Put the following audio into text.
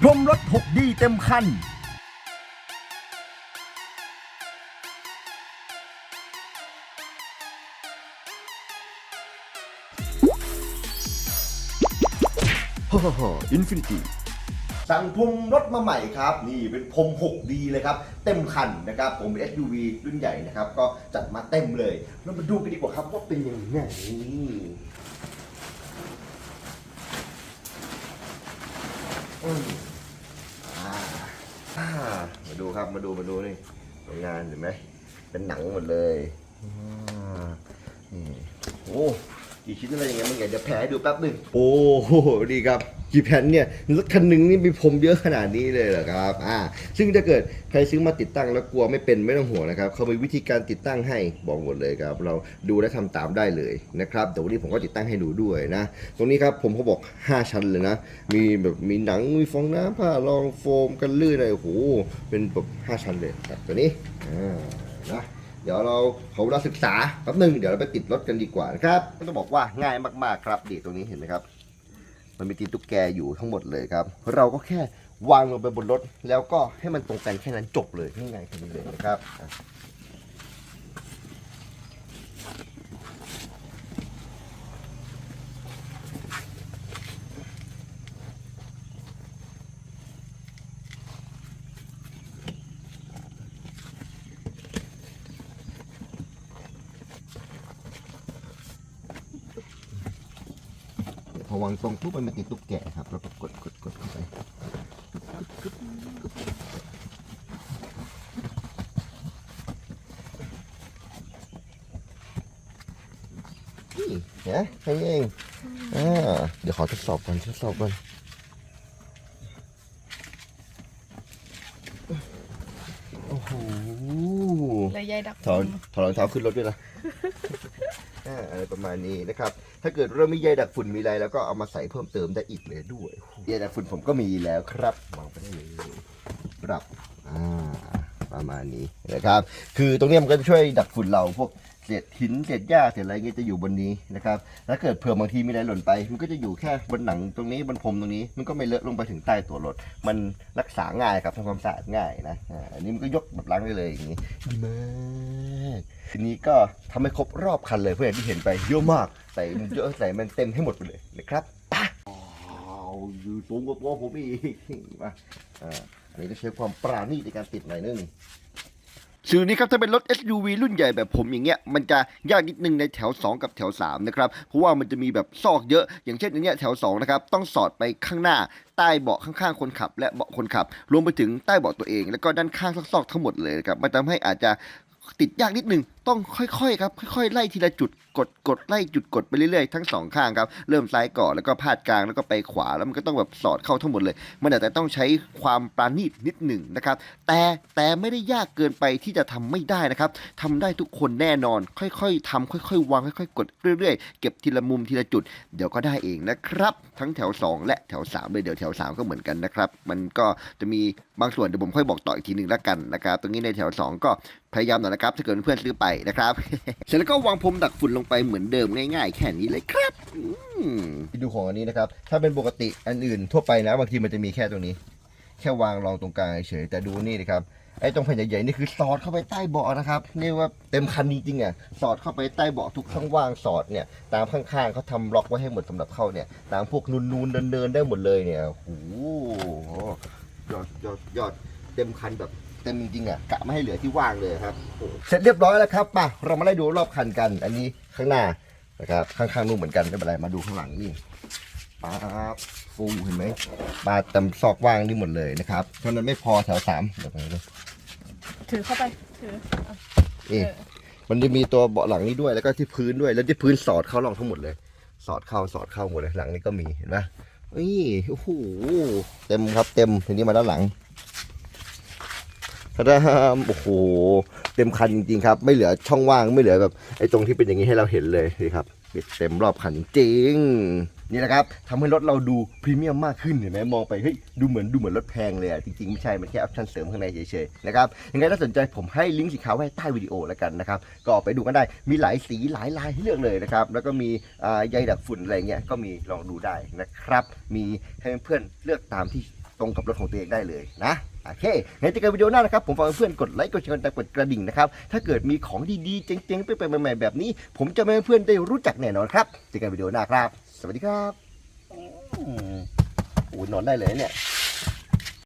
พรมรถ 6D เต็มคันฮ่าฮ่าอินฟินิตี้ สั่งพรมรถมาใหม่ครับ นี่เป็นพรม 6D เลยครับ เต็มคันนะครับผมเป็น SUV รุ่นใหญ่นะครับ ก็จัดมาเต็มเลย เรามาดูกันดีกว่าครับว่าเป็นยังไงอืมอ่าอ่ามา ดูครับมาดูมาดูนี่ผลงานเห็นไหมเป็นหนังหมดเลยอ่านี่โอ้ กี่ชิ้นอะไรอย่างเงี้ยมันไงเดี๋ยวแผลให้ดูแป๊บหนึ่งโอ้โหดีครับกี่แผ่นเนี่ยรถคันหนึ่งนี่มีผมเยอะขนาดนี้เลยเหรอครับอ่าซึ่งถ้าเกิดใครซื้อมาติดตั้งแล้วกลัวไม่เป็นไม่ต้องห่วงนะครับเขามีวิธีการติดตั้งให้บอกหมดเลยครับ เราดูและทำตามได้เลยนะครับเดี๋ยววันนี้ผมก็ติดตั้งให้ดูด้วยนะตรงนี้ครับผมเขาบอก 5 ชั้นเลยนะ มีแบบมีหนังมีฟองน้ำผ้ารองโฟมกันลื่นอะไรโอ้โหเป็นแบบ5ชั้นเลยครับตัวนี้อ่านะ เดี๋ยวเราขอเวลาศึกษาแป๊บหนึงเดี๋ยวเราไปติดรถกันดีกว่านะครับต้องบอกว่าง่ายมากๆครับดีตรงนี้เห็นไหมครับ มันมีตีนตุ๊กแกอยู่ทั้งหมดเลยครับ เราก็แค่วางลงไปบนรถแล้วก็ให้มันตรงกันแค่นั้นจบเลยง่ายๆแค่นี้เลยนะครับ พอวางตรงปุ๊บมันเป็นตีนตุ๊กแกครับเราก็กดกดกดเข้าไปนี่เห็นไหมแค่นี้เองอ่าเดี๋ยวขอทดสอบก่อนทดสอบก่อนโอ้โหเลยยายดักถอนถอนรองเท้าขึ้นรถด้วยนะ อะไรประมาณนี้นะครับ ถ้าเกิดเรามีใยดักฝุ่นมีอะไรแล้วก็เอามาใส่เพิ่มเติมได้อีกเลยด้วยใยดักฝุ่นผมก็มีแล้วครับวางไปได้เลยปรับอ่า ประมาณนี้นะครับ คือตรงนี้มันก็จะช่วยดักฝุ่นเราพวกเศษหินเศษหญ้าเศษอะไรเงี้ยจะอยู่บนนี้นะครับถ้าเกิดเผื่อบางทีมีอะไรหล่นไป มันก็จะอยู่แค่บนหนังตรงนี้บนพรมตรงนี้ มันก็ไม่เลอะลงไปถึงใต้ตัวรถ มันรักษาง่ายครับทำความสะอาดง่ายนะอ่าอันนี้มันก็ยกแบบล้างได้เลยอย่างนี้ดีมากทีนี้ก็ทำให้ครบรอบคันเลยเพื่อนที่เห็นไปเยอะมากใส่มันเยอะใส่มันเต็มให้หมดไปเลยนะครับอ้าวอยู่สูงกว่าตัวผมอีกมาอ่า อันนี้ก็ใช้ความปราณีตในการติดหน่อยนึงสื่อนี้ครับถ้าเป็นรถ SUV รุ่นใหญ่แบบผมอย่างเงี้ยมันจะยากนิดนึงในแถว 2 กับแถว 3 นะครับ เพราะว่ามันจะมีแบบซอกเยอะ อย่างเช่นอันเนี้ยแถว 2 นะครับ ต้องสอดไปข้างหน้า ใต้เบาะข้างๆ คนขับ และเบาะคนขับ รวมไปถึงใต้เบาะตัวเอง แล้วก็ด้านข้างซอกๆทั้งหมดเลยนะครับมันทำให้อาจจะติดยากนิดนึงต้องค่อยๆครับค่อยๆไล่ทีละจุดกดกดไล่จุดกดไปเรื่อยๆทั้งสองข้างครับเริ่มซ้ายก่อนแล้วก็พาดกลางแล้วก็ไปขวาแล้วมันก็ต้องแบบสอดเข้าทั้งหมดเลย มันอาจจะต้องใช้ความปราณีตนิดหนึ่งนะครับ แต่แต่ไม่ได้ยากเกินไปที่จะทำไม่ได้นะครับทำได้ทุกคนแน่นอน ค่อยๆทำค่อยๆวางค่อยๆ กดเรื่อยๆ เก็บทีละมุมทีละจุด เดี๋ยวก็ได้เองนะครับ ทั้งแถว 2 และแถว3เลยเดี๋ยวแถว 3 ก็เหมือนกันนะครับ มันก็จะมีบางส่วนเดี๋ยวผมค่อยบอกต่ออีกทีหนึ่งแล้วกันนะครับตรงนี้ในแถว 2 ก็พยายามหน่อยนะครับถ้าเกิดเพื่อนซื้อไปนะครับเสร็จแล้วก็วางพรมดักฝุ่นลงไปเหมือนเดิมง่ายๆ แค่นี้เลยครับดูของอันนี้นะครับ ถ้าเป็นปกติอันอื่นทั่วไปนะบางทีมันจะมีแค่ตรงนี้ แค่วางรองตรงกลางเฉยแต่ดูนี่นะครับไอ้ตรงแผ่นใหญ่ๆนี่คือสอดเข้าไปใต้เบาะนะครับนี่ว่าเต็มคันจริงๆอะสอดเข้าไปใต้เบาะทุกช่องว่างสอดเนี่ยตามข้างๆเขาทำล็อกไว้ให้หมดสำหรับเข้าเนี่ยตามพวกนูนๆเดินๆได้หมดเลยเนี่ยโอ้โหยอดยอดยอดเต็มคันแบบ เต็มจริงๆอะกะไม่ให้เหลือที่ว่างเลยครับโอ้โหเสร็จเรียบร้อยแล้วครับมาเรามาไล่ดูรอบคันกัน อันนี้ข้างหน้านะครับข้างๆนู่นเหมือนกันไม่เป็นไรมาดูข้างหลังนี่ป๊าบฟูเห็นไหมปลาเต็มซอกว่างนี่หมดเลยนะครับเท่านั้นไม่พอแถวสามเดี๋ยวไปดูถือเข้าไปถืออะเอ๊ะเออมันจะมีตัวเบาะหลังนี้ด้วยแล้วก็ที่พื้นด้วยแล้วที่พื้นสอดเข้าร่องทั้งหมดเลย สอดเข้าสอดเข้าหมดเลยหลังนี้ก็มีเห็นไหมนี่โอ้โหเต็มครับเต็มทีนี้มาด้านหลังทะ ดามโอ้โห เต็มคันจริงๆครับ ไม่เหลือช่องว่างไม่เหลือแบบไอ้ตรงที่เป็นอย่างนี้ให้เราเห็นเลยนี่ครับเต็มรอบคันจริง นี่นะครับทำให้รถเราดูพรีเมียมมากขึ้นเห็นไหมมองไปเฮ้ยดูเหมือนดูเหมือนรถแพงเลยอะจริงๆ ไม่ใช่ มันแค่ออปชั่นเสริมข้างในเฉยๆนะครับยังไงถ้าสนใจผมให้ลิงก์สีขาวไว้ใต้วิดีโอแล้วกันนะครับ ก็ไปดูกันได้มีหลายสีหลายลายให้เลือกเลยนะครับ แล้วก็มีใยดักฝุ่นอะไรเงี้ยก็มีลองดูได้นะครับ มีให้เพื่อนเลือกตามที่ตรงกับรถของตัวเองได้เลยนะ โอเคในเจอกันวิดีโอหน้านะครับ ผมฝากเพื่อนๆกดไลค์กดแชร์กดกระดิ่งนะครับ ถ้าเกิดมีของดีๆ เจ๋งๆ ไปไปใหม่ๆแบบนี้ ผมจะไม่ให้เพื่อนได้รู้จักแน่นอนครับเจอกันวิดีโอหน้าครับ สวัสดีครับอืมโอ้ยนอนได้เลยเนี่ยเ